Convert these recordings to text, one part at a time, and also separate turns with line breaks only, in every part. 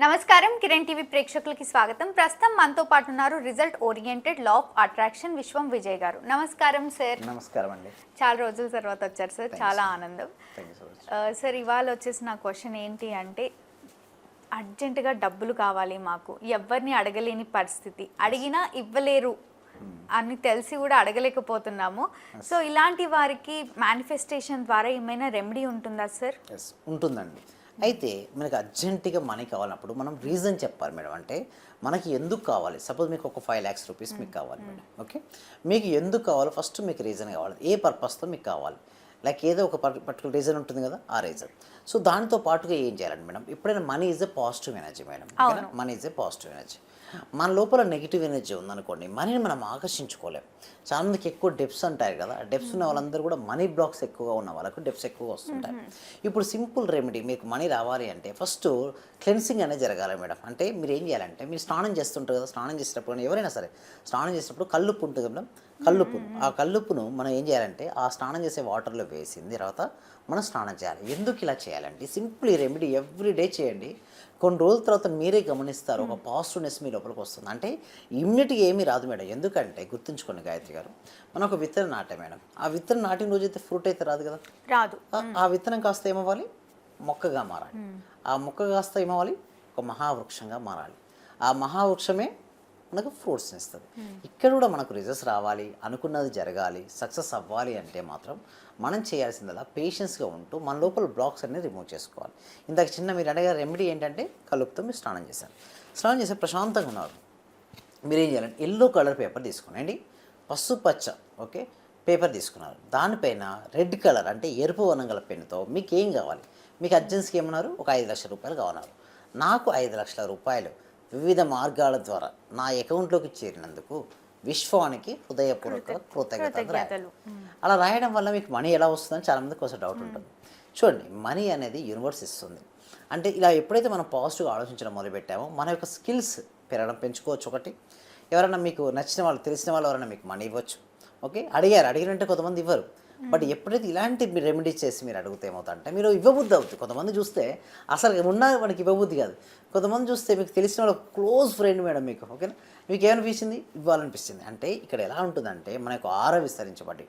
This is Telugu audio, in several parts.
నమస్కారం. కిరణ్ టీవీ ప్రేక్షకులకి స్వాగతం. ప్రస్తుతం మనతో పాటు ఉన్నారు result oriented law of attraction Vishwam Vijay garu. నమస్కారం సార్.
నమస్కారం అండి.
చాలా రోజుల తర్వాత వచ్చారు సార్. చాలా ఆనందం. సార్ ఇవాళ వచ్చేసి నా క్వశ్చన్ ఏంటి అంటే అర్జెంటుగా డబ్బులు కావాలి మాకు. ఎవరిని అడగలేని పరిస్థితి. అడిగినా ఇవ్వలేరు అని తెలిసి కూడా అడగలేకపోతున్నాము. సో ఇలాంటి వారికి మేనిఫెస్టేషన్ ద్వారా ఏమైనా రెమెడీ ఉంటుందా సార్?
ఉంటుందండి. అయితే మనకి అర్జెంటుగా మనీ కావాలన్నప్పుడు మనం రీజన్ చెప్పాలి మేడం. అంటే మనకి ఎందుకు కావాలి? సపోజ్ మీకు ఒక ఫైవ్ ల్యాక్స్ రూపీస్ మీకు కావాలి మేడం. ఓకే? మీకు ఎందుకు కావాలో? ఫస్ట్ మీకు రీజన్ కావాలి. ఏ పర్పస్తో మీకు కావాలి? లైక్ ఏదో ఒక పర్టికులర్ రీజన్ ఉంటుంది కదా ఆ రీజన్. సో దానితో పాటుగా ఏం చేయాలండి మేడం? ఎప్పుడైనా money is a positive energy madam. Money is a positive energy మన లోపల నెగిటివ్ ఎనర్జీ ఉందనుకోండి మనీని మనం ఆకర్షించుకోలేం. చాలా మందికి ఎక్కువ డెప్స్ అంటారు కదా డెప్స్ ఉన్న వాళ్ళందరూ కూడా మనీ బ్లాక్స్ ఎక్కువగా ఉన్న వాళ్ళకు డెప్స్ ఎక్కువ వస్తుంటాయి. ఇప్పుడు సింపుల్ రెమెడీ మీకు మనీ రావాలి అంటే ఫస్ట్ క్లెన్సింగ్ అనేది జరగాలి మేడం. అంటే మీరు ఏం చేయాలంటే మీరు స్నానం చేస్తుంటారు కదా స్నానం చేసేటప్పుడు కానీ ఎవరైనా సరే స్నానం చేసేటప్పుడు కల్లుప్పు ఉంటుంది కదా మేడం? కల్లుప్పు. ఆ కల్లుప్పును మనం ఏం చేయాలంటే ఆ స్నానం చేసే వాటర్లో వేసిన తర్వాత మనం స్నానం చేయాలి. ఎందుకు ఇలా చేయాలంటే సింపుల్ ఈ రెమెడీ ఎవ్రీ డే చేయండి. కొన్ని రోజుల తర్వాత మీరే గమనిస్తారు ఒక పాజిటివ్నెస్ మీ లోపలికి వస్తుంది. అంటే ఇమ్యూనిటీగా ఏమీ రాదు మేడం. ఎందుకంటే గుర్తుంచుకోండి గాయత్రి గారు మనం ఒక విత్తనం నాటాం మేడం. ఆ విత్తనం నాటిన రోజు అయితే ఫ్రూట్ అయితే రాదు కదా?
రాదు.
ఆ- ఆ విత్తనం కాస్త ఏమవ్వాలి? మొక్కగా మారాలి. ఆ మొక్క కాస్త ఏమవ్వాలి? ఒక మహావృక్షంగా మారాలి. ఆ మహావృక్షమే మనకు ఫ్రూట్స్ని ఇస్తుంది. ఇక్కడ కూడా మనకు రిజల్ట్స్ రావాలి అనుకున్నది జరగాలి సక్సెస్ అవ్వాలి అంటే మాత్రం మనం చేయాల్సిందల్లా పేషెన్స్గా ఉంటూ మన లోపల బ్లాక్స్ అన్ని రిమూవ్ చేసుకోవాలి. ఇందాక చిన్న మీరు అడిగే రెమెడీ ఏంటంటే కలుపుతో మీరు స్నానం చేశారు. స్నానం చేస్తే ప్రశాంతంగా ఉన్నారు. మీరు ఏం చేయాలంటే ఎల్లో కలర్ పేపర్ తీసుకోండి పసుపు పచ్చ ఓకే? పేపర్ తీసుకున్నారు. దానిపైన రెడ్ కలర్ అంటే ఎరుపు వర్ణం గల పెన్నుతో మీకు ఏం కావాలి? మీకు అర్జెన్సీకి ఏమన్నారు? ఒక ఐదు లక్షల రూపాయలు కావన్నారు. నాకు ఐదు లక్షల రూపాయలు. వివిధ మార్గాల ద్వారా నా అకౌంట్లోకి చేరినందుకు విశ్వానికి హృదయపూర్వక కృతజ్ఞతలు. అలా రాయడం వల్ల మీకు మనీ ఎలా వస్తుందని చాలామందికి కొంచెం డౌట్ ఉంటుంది. చూడండి మనీ అనేది యూనివర్స్ ఇస్తుంది. అంటే ఇలా ఎప్పుడైతే మనం పాజిటివ్గా ఆలోచించడం మొదలుపెట్టామో మన యొక్క స్కిల్స్ పెరగడం పెంచుకోవచ్చు ఒకటి. ఎవరైనా మీకు నచ్చిన వాళ్ళు తెలిసిన వాళ్ళు ఎవరైనా మీకు మనీ ఇవ్వచ్చు. ఓకే? అడిగారు అడిగినంటే కొంతమంది ఇవ్వరు. Hmm. బట్ ఎప్పుడైతే ఇలాంటి మీరు రెమెడీ చేసి మీరు అడిగితే ఏమవుతారంటే మీరు ఇవ్వబుద్ధి అవుతుంది కొంతమంది చూస్తే అసలు ఉన్నా మనకి ఇవ్వబుద్ధి కాదు. కొంతమంది చూస్తే మీకు తెలిసిన వాళ్ళ క్లోజ్ ఫ్రెండ్ మేడం మీకు ఓకేనా మీకు ఏమనిపించింది ఇవ్వాలనిపిస్తుంది అంటే ఇక్కడ ఎలా ఉంటుందంటే మనకు ఆర విస్తరించబడి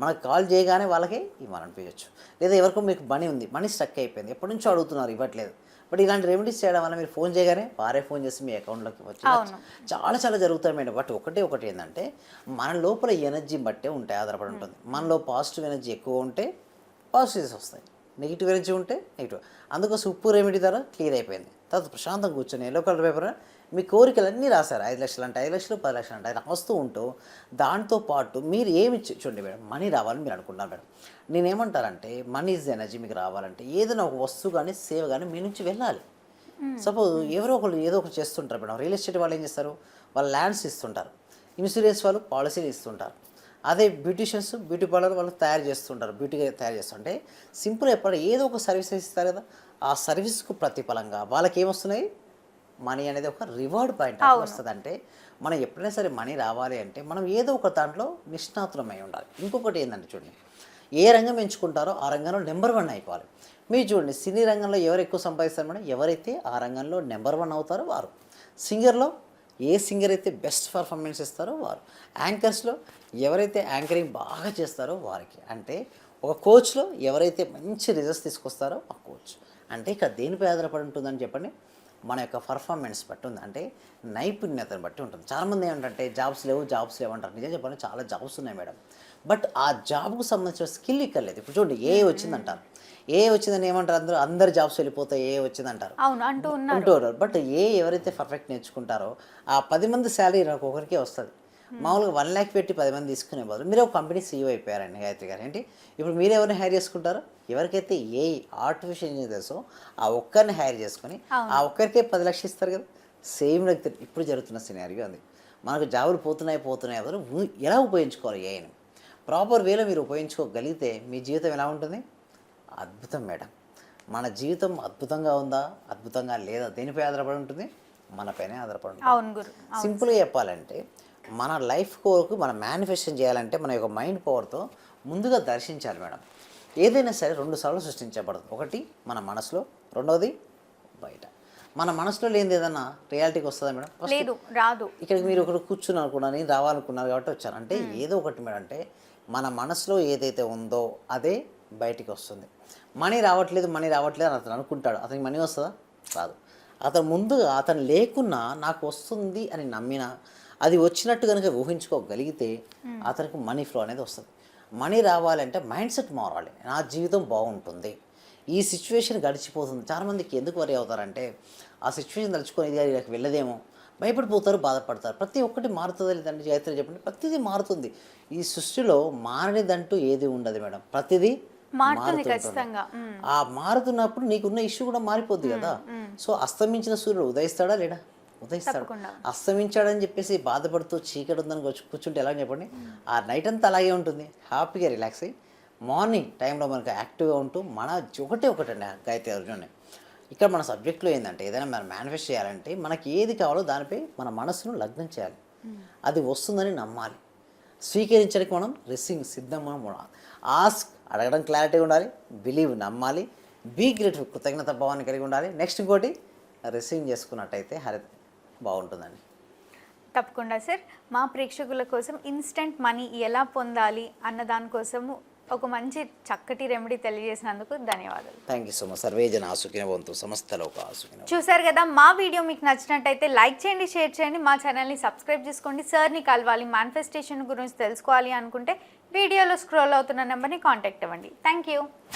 మనకు కాల్ చేయగానే వాళ్ళకే ఇవ్వాలనిపించవచ్చు లేదా ఎవరికో మీకు మనీ ఉంది మనీ స్టక్ అయిపోయింది ఎప్పటి నుంచో అడుగుతున్నారు ఇవ్వట్లేదు. బట్ ఇలాంటి రెమెడీస్ చేయడం వల్ల మీరు ఫోన్ చేయగానే వారే ఫోన్ చేసి మీ అకౌంట్లోకి వచ్చి. చాలా చాలా జరుగుతాయి మేడం బట్ ఒకటే ఒకటి ఏంటంటే మన లోపల ఎనర్జీ బట్టే ఉంటాయి ఆధారపడి ఉంటుంది. మనలో పాజిటివ్ ఎనర్జీ ఎక్కువ ఉంటే పాజిటివ్స్ వస్తాయి. నెగిటివ్ ఎనర్జీ ఉంటే నెగిటివ్. అందుకోసం ఉప్పు రెమెడీ ద్వారా క్లియర్ అయిపోయింది. తర్వాత ప్రశాంతంగా కూర్చొని ఎల్లో కలర్ పేపర్ మీ కోరికలన్నీ రాశారు. ఐదు లక్షలు అంటే ఐదు లక్షలు పది లక్షలు అంటే రాస్తూ ఉంటూ దాంతో పాటు మీరు ఏమి చూడండి మేడం మనీ రావాలని మీరు అనుకుంటున్నారు మేడం. నేనేమంటారంటే మనీ ఇస్ ఎనర్జీ మీకు రావాలంటే ఏదైనా ఒక వస్తువు కానీ సేవ కానీ మీ నుంచి వెళ్ళాలి. సపోజ్ ఎవరో ఒకరు ఏదో ఒకటి చేస్తుంటారు మేడం. రియల్ ఎస్టేట్ వాళ్ళు ఏం చేస్తారు? వాళ్ళు ల్యాండ్స్ ఇస్తుంటారు. ఇన్సూరెన్స్ వాళ్ళు పాలసీలు ఇస్తుంటారు. అదే బ్యూటిషియన్స్ బ్యూటీ పార్లర్ వాళ్ళు తయారు చేస్తుంటారు. బ్యూటీ తయారు చేస్తుంటే సింపుల్ ఎప్పుడు ఏదో ఒక సర్వీస్ ఇస్తారు కదా. ఆ సర్వీస్కు ప్రతిఫలంగా వాళ్ళకి ఏమొస్తున్నాయి మనీ అనేది ఒక రివార్డ్ పాయింట్ వస్తుంది అంటే మనం ఎప్పుడైనా సరే మనీ రావాలి అంటే మనం ఏదో ఒక దాంట్లో నిష్ణాతులమై ఉండాలి. ఇంకొకటి ఏంటంటే చూడండి ఏ రంగం ఎంచుకుంటారో ఆ రంగంలో నెంబర్ వన్ అయిపోవాలి. మీరు చూడండి సినీ రంగంలో ఎవరు ఎక్కువ సంపాదిస్తారు మేడం? ఎవరైతే ఆ రంగంలో నెంబర్ వన్ అవుతారో వారు. సింగర్లో ఏ సింగర్ అయితే బెస్ట్ పర్ఫార్మెన్స్ ఇస్తారో వారు. యాంకర్స్లో ఎవరైతే యాంకరింగ్ బాగా చేస్తారో వారికి. అంటే ఒక కోచ్లో ఎవరైతే మంచి రిజల్ట్స్ తీసుకొస్తారో ఆ కోచ్. అంటే ఇక్కడ దేనిపై ఆధారపడి ఉంటుందని చెప్పండి? మన యొక్క పర్ఫార్మెన్స్ బట్టి ఉంది. అంటే నైపుణ్యతను బట్టి ఉంటుంది. చాలామంది ఏమంటే జాబ్స్ లేవు జాబ్స్ లేవు అంటారు నిజం చెప్పండి చాలా జాబ్స్ ఉన్నాయి మేడం. బట్ ఆ జాబ్కు సంబంధించిన స్కిల్ ఇక్కడ లేదు. ఇప్పుడు చూడండి ఏ వచ్చిందంటారు. ఏ వచ్చిందని ఏమంటారు అందరూ? అందరు జాబ్స్ వెళ్ళిపోతాయి ఏ వచ్చిందంటారు.
అవును అంటూ ఉన్నారు.
ఉంటూ బట్ ఏ ఎవరైతే పర్ఫెక్ట్ నేర్చుకుంటారో ఆ పది మంది శాలరీ నాకు ఒకరికే వస్తుంది. మామూలుగా వన్ ల్యాక్ పెట్టి పది మంది తీసుకునే బదులు మీరు ఒక కంపెనీ సీఈఓ అయిపోయారండి గాయత్రి గారు. ఏంటి? ఇప్పుడు మీరు ఎవరిని హైర్ చేసుకుంటారు? ఎవరికైతే ఏ ఆర్టిఫిషియల్ ఇంటెలిజెన్సో ఆ ఒక్కరిని హైర్ చేసుకొని ఆ ఒక్కరికే పది లక్షలు ఇస్తారు కదా. సేమ్ లైక్ ఇప్పుడు జరుగుతున్న సినారియో అది. మనకు జాబులు పోతున్నాయి పోతున్నాయి బదులు ఎలా ఉపయోగించుకోవాలి ఏఐని ప్రాపర్ వేలో మీరు ఉపయోగించుకోగలిగితే మీ జీవితం ఎలా ఉంటుంది? అద్భుతం మేడం. మన జీవితం అద్భుతంగా ఉందా? అద్భుతంగా లేదా? దేనిపై ఆధారపడి ఉంటుంది? మనపైనే ఆధారపడి ఉంటుంది. సింపుల్గా చెప్పాలంటే మన లైఫ్ కోర్కు మనం మేనిఫెస్టేషన్ చేయాలంటే మన యొక్క మైండ్ పవర్తో ముందుగా దర్శించాలి మేడం. ఏదైనా సరే రెండు సార్లు సృష్టించబడదు. ఒకటి మన మనసులో రెండవది బయట. మన మనసులో లేనిది ఏదన్నా రియాలిటీకి వస్తుందా మేడం?
లేదు రాదు.
ఇక్కడికి మీరు ఒకటి కూర్చుని అనుకున్నా నేను రావాలనుకున్నారు కాబట్టి వచ్చాను. అంటే ఏదో ఒకటి మేడం అంటే మన మనసులో ఏదైతే ఉందో అదే బయటికి వస్తుంది. మనీ రావట్లేదు మనీ రావట్లేదు అని అతను అనుకుంటాడు. అతనికి మనీ వస్తుందా? రాదు. అతను ముందుగా అతను లేకున్నా నాకు వస్తుంది అని నమ్మినా అది వచ్చినట్టు కనుక ఊహించుకోగలిగితే అతనికి మనీ ఫ్లో అనేది వస్తుంది. మనీ రావాలంటే మైండ్ సెట్ మారాలి. నా జీవితం బాగుంటుంది. ఈ సిచ్యువేషన్ గడిచిపోతుంది. చాలామందికి ఎందుకు వరి అవుతారంటే ఆ సిచ్యువేషన్ తలుచుకొని ఇది ఇలా వెళ్ళదేమో. భయపడిపోతారు బాధపడతారు. ప్రతి ఒక్కటి మారుతుంది లేదంటే చైత్ర చెప్పండి. ప్రతిదీ మారుతుంది. ఈ సృష్టిలో మారనిదంటూ ఏది ఉండదు మేడం. ప్రతిదీ.
ఖచ్చితంగా.
ఆ మారుతున్నప్పుడు నీకున్న ఇష్యూ కూడా మారిపోద్ది కదా. సో అస్తమించిన సూర్యుడు ఉదయిస్తాడా లేడా? ఉదయిస్తాడు. అస్తమించాడని చెప్పేసి బాధపడుతూ చీకటి ఉందని కూర్చు- కూర్చుంటే ఎలా చెప్పండి? ఆ నైట్ అంతా అలాగే ఉంటుంది. హ్యాపీగా రిలాక్స్ అయ్యి మార్నింగ్ టైంలో మనకు యాక్టివ్గా ఉంటూ మన ఒకటే ఒకటండి గాయత్రి అర్జున్ ఇక్కడ మన సబ్జెక్ట్లో ఏంటంటే ఏదైనా మనం మేనిఫెస్ట్ చేయాలంటే మనకి ఏది కావాలో దానిపై మన మనసును లగ్నం చేయాలి. అది వస్తుందని నమ్మాలి. స్వీకరించడానికి మనం రిసీవింగ్ సిద్ధం మనం ఉండాలి. ఆస్క్ అడగడం క్లారిటీ ఉండాలి. బిలీవ్ నమ్మాలి. బీ గ్రేట్ఫుల్ కృతజ్ఞత భావాన్ని కలిగి ఉండాలి. నెక్స్ట్ ఇంకోటి రిసీవింగ్ చేసుకున్నట్టయితే హరి బాగుంటుందండి.
తప్పకుండా సార్. మా ప్రేక్షకుల కోసం ఇన్స్టెంట్ మనీ ఎలా పొందాలి అన్న దానికోసము ఒక మంచి చక్కటి రెమెడీ తెలియజేసినందుకు ధన్యవాదాలు.
Thank you so much. Survey జన ఆసుకిన వంతు సమస్త లోక ఆసుకిన
చూసారు కదా మా వీడియో మీకు నచ్చినట్టయితే లైక్ చేయండి షేర్ చేయండి మా ఛానల్ని సబ్స్క్రైబ్ చేసుకోండి సార్ని కలవాలి మేనిఫెస్టేషన్ గురించి తెలుసుకోవాలి అనుకుంటే వీడియోలో స్క్రోల్ అవుతున్న నెంబర్ని కాంటాక్ట్ అవ్వండి. Thank you